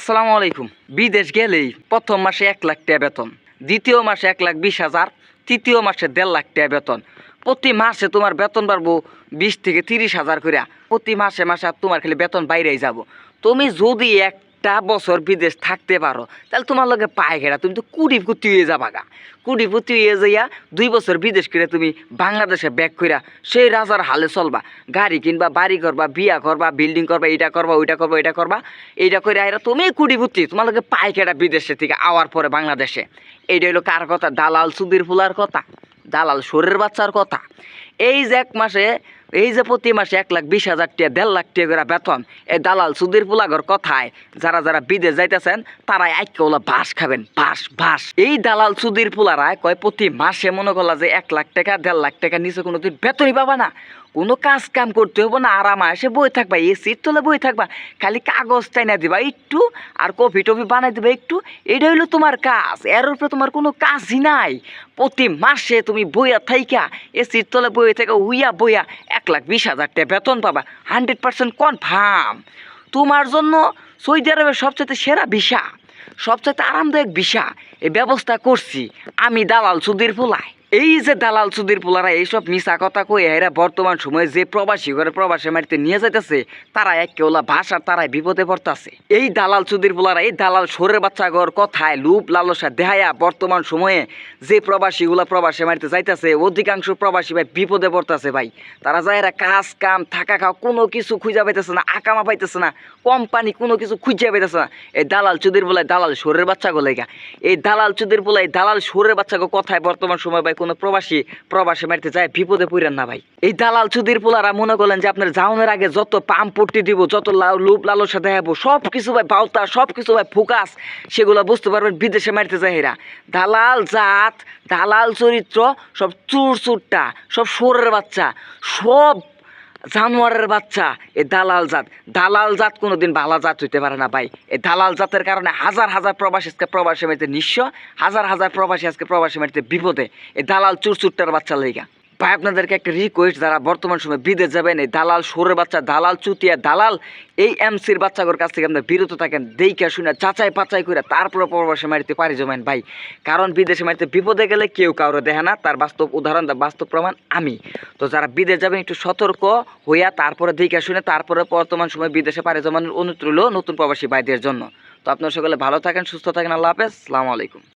আসসালামু আলাইকুম। বিদেশ গেলেই প্রথম মাসে এক লাখ টাকা বেতন, দ্বিতীয় মাসে এক লাখ বিশ হাজার, তৃতীয় মাসে দেড় লাখ টাকা বেতন। প্রতি মাসে তোমার বেতন বাড়বো বিশ থেকে তিরিশ হাজার করে প্রতি মাসে মাসে তোমার খালি বেতন বাইরেই যাব। তুমি যদি একটা বছর বিদেশ থাকতে পারো, তাহলে তোমার লগে পায়ে ঘেরা তুমি তো কুড়িপুতি হয়ে যাবা গা কুড়িপুতি হয়ে যাইয়া দুই বছর বিদেশ করে তুমি বাংলাদেশে ব্যাক কইরা সেই রাজার হালে চলবা। গাড়ি কিনবা, বাড়ি করবা, বিয়া করবা বিল্ডিং করবা এটা করবা, ওইটা করবা এটা করবা, এইটা করে আইরা তুমি কুড়িপুতি তোমার লগে পায়ে ঘেরা বিদেশে থেকে আওয়ার পরে বাংলাদেশে। এইটা হলো কার কথা? দালাল সুধীর ফুলার কথা, দালাল সোরের বাচ্চার কথা। এই যে এক মাসে, এই যে প্রতি মাসে এক লাখ বিশ হাজার টাকা দেড় লাখ টাকা করে বেতন, এই দালাল সুধীর পুলাগর কথায়? যারা যারা বিদেশ যাইতেছেন, তারাই আইকে ওলা বাস খাবেন বাস বাস এই দালাল সুধীর পুলারায় কয় প্রতি মাসে মনে করলা যে এক লাখ টাকা, দেড় লাখ টাকা নিচে কোনো তুই বেতনই পাবা না। কোনো কাজ কাম করতে হব না, আরাম এসে বই থাকবা এসির তোলে বই থাকবা, খালি কাগজ টাইনা দিবা একটু, আর কফি টফি বানাই দিবা একটু, এটা হইল তোমার কাজ। এর উপরে তোমার কোনো কাজই নাই। প্রতি মাসে তুমি বইয়া থাইকা এসির তলে বইয়ে থেকে উইয়া বইয়া এক লাখ বিশ হাজার টাকা বেতন পাবা। Hundred percent confirm. তোমার জন্য সৌদি আরবের সবচেয়ে সেরা ভিসা সবচেয়ে আরামদায়ক ভিসা, এই ব্যবস্থা করছি। আমি দালাল সুদীর ফুলায়। এই যে দালাল সুধীর পোলারা এইসব মিশা কথা কই এরা বর্তমান সময়ে যে প্রবাসী করে প্রবাসী মাটিতে নিয়ে যাইতেছে, তারা এক কেওলা ভাষার তারাই বিপদে পড়তাছে। এই দালাল সুধীর পোলারা, এই দালাল সোরের বাচ্চা ঘর কথায় লুপ লালসা দেহায়া বর্তমান সময়ে যে প্রবাসীগুলা প্রবাসী মাটিতে যাইতেছে, অধিকাংশ প্রবাসী ভাই বিপদে পড়তেছে ভাই। তারা যায় এরা কাজ, কাম, থাকা খাওয়া কোনো কিছু খুঁজা পাইতেছে না, আকামা পাইতেছে না, কোম্পানি কোনো কিছু খুঁজে পাইতেছে না। এই দালাল চুদির বলে দালাল সোরের বাচ্চা গোলেগা এই দালাল চুদির বলে দালাল সোরের বাচ্চা কথায় বর্তমান সময় ভাই কোনো প্রবাসী প্রবাসী মারতে যায়, বিপদে পড়েন না ভাই। এই দালাল চুদির পোলারা মনে করলেন যে আপনার জাউনের আগে যত পাম পট্টি দিব, যত লুপ লালসা দেখাবো সব কিছু ভাই বাউতা সব কিছু ভাই ফোকাস, সেগুলো বুঝতে পারবেন, বিদেশে মারতে যায় এরা। দালাল জাত, দালাল চরিত্র সব চুর চুরটা সব সোরের বাচ্চা, সব জানোয়ারের বাচ্চা, এ দালাল জাত। দালাল জাত কোনোদিন ভালা জাত হইতে পারে না ভাই। এ দালাল জাতের কারণে হাজার হাজার প্রবাসী আজকে প্রবাসী মেয়েতে নিঃস্ব, হাজার হাজার প্রবাসী আজকে প্রবাসী মারিতে বিপদে। এ দালাল চুরচুরটার বাচ্চা লেগা। ভাই, আপনাদেরকে একটা রিকোয়েস্ট যারা বর্তমান সময় বিদেশ যাবেন, এই দালাল সোরের বাচ্চা, দালাল, চুতিয়া দালাল, এই এমসির বাচ্চাগুলোর কাছ থেকে আপনার বিরত থাকেন দেইকা শুনে চাচাই পাচাই করে তারপরে প্রবাসে মারিতে পারি জমেন ভাই। কারণ বিদেশে মারিতে বিপদে গেলে কেউ কাউরে দেখে না, তার বাস্তব উদাহরণ বাস্তব প্রমাণ আমি। তো যারা বিদেশ যাবেন, একটু সতর্ক হইয়া তারপরে দেখা শুনে তারপরে বর্তমান সময় বিদেশে পাড়ি জমানোর অনুরোধ নতুন প্রবাসী ভাইদের জন্য। তো আপনার সকলে ভালো থাকেন, সুস্থ থাকেন, আল্লাহ হাফেজ, সালামু আলাইকুম।